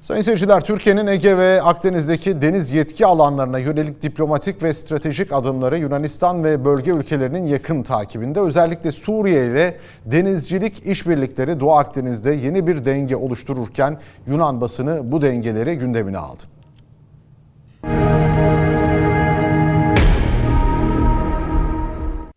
Sayın seyirciler, Türkiye'nin Ege ve Akdeniz'deki deniz yetki alanlarına yönelik diplomatik ve stratejik adımları Yunanistan ve bölge ülkelerinin yakın takibinde. Özellikle Suriye ile denizcilik işbirlikleri Doğu Akdeniz'de yeni bir denge oluştururken Yunan basını bu dengeleri gündemine aldı.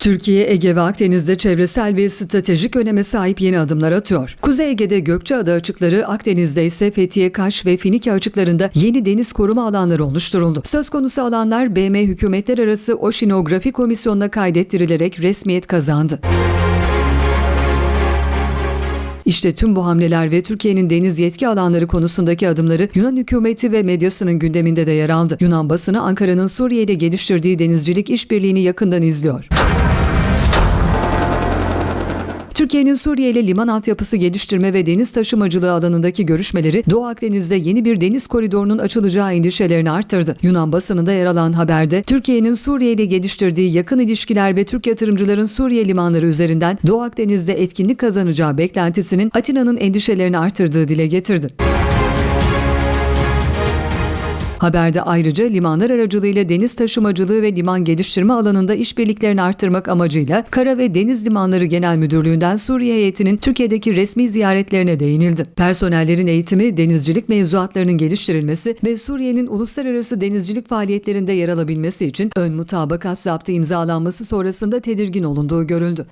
Türkiye, Ege ve Akdeniz'de çevresel ve stratejik öneme sahip yeni adımlar atıyor. Kuzey Ege'de Gökçeada açıkları, Akdeniz'de ise Fethiye, Kaş ve Finike açıklarında yeni deniz koruma alanları oluşturuldu. Söz konusu alanlar BM Hükümetler Arası Oşinografi Komisyonu'na kaydettirilerek resmiyet kazandı. İşte tüm bu hamleler ve Türkiye'nin deniz yetki alanları konusundaki adımları Yunan hükümeti ve medyasının gündeminde de yer aldı. Yunan basını Ankara'nın Suriye ile geliştirdiği denizcilik işbirliğini yakından izliyor. Türkiye'nin Suriye ile liman altyapısı geliştirme ve deniz taşımacılığı alanındaki görüşmeleri Doğu Akdeniz'de yeni bir deniz koridorunun açılacağı endişelerini arttırdı. Yunan basınında yer alan haberde Türkiye'nin Suriye ile geliştirdiği yakın ilişkiler ve Türk yatırımcıların Suriye limanları üzerinden Doğu Akdeniz'de etkinlik kazanacağı beklentisinin Atina'nın endişelerini artırdığı dile getirdi. Haberde ayrıca limanlar aracılığıyla deniz taşımacılığı ve liman geliştirme alanında işbirliklerini artırmak amacıyla Kara ve Deniz Limanları Genel Müdürlüğü'nden Suriye heyetinin Türkiye'deki resmi ziyaretlerine değinildi. Personellerin eğitimi, denizcilik mevzuatlarının geliştirilmesi ve Suriye'nin uluslararası denizcilik faaliyetlerinde yer alabilmesi için ön mutabakat zaptı imzalanması sonrasında tedirgin olunduğu görüldü.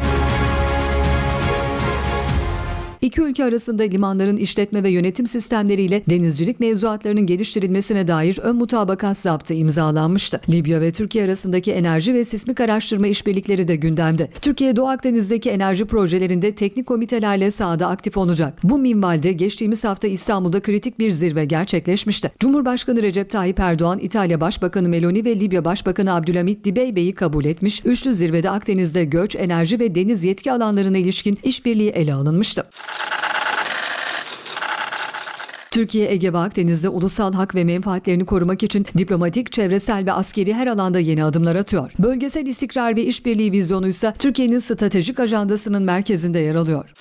İki ülke arasında limanların işletme ve yönetim sistemleriyle denizcilik mevzuatlarının geliştirilmesine dair ön mutabakat zaptı imzalanmıştı. Libya ve Türkiye arasındaki enerji ve sismik araştırma işbirlikleri de gündemde. Türkiye Doğu Akdeniz'deki enerji projelerinde teknik komitelerle sahada aktif olacak. Bu minvalde geçtiğimiz hafta İstanbul'da kritik bir zirve gerçekleşmişti. Cumhurbaşkanı Recep Tayyip Erdoğan, İtalya Başbakanı Meloni ve Libya Başbakanı Abdülhamit Dibeybe'yi kabul etmiş. Üçlü zirvede Akdeniz'de göç, enerji ve deniz yetki alanlarına ilişkin işbirliği ele alınmıştı. Türkiye, Ege ve Akdeniz'de ulusal hak ve menfaatlerini korumak için diplomatik, çevresel ve askeri her alanda yeni adımlar atıyor. Bölgesel istikrar ve işbirliği vizyonuysa Türkiye'nin stratejik ajandasının merkezinde yer alıyor.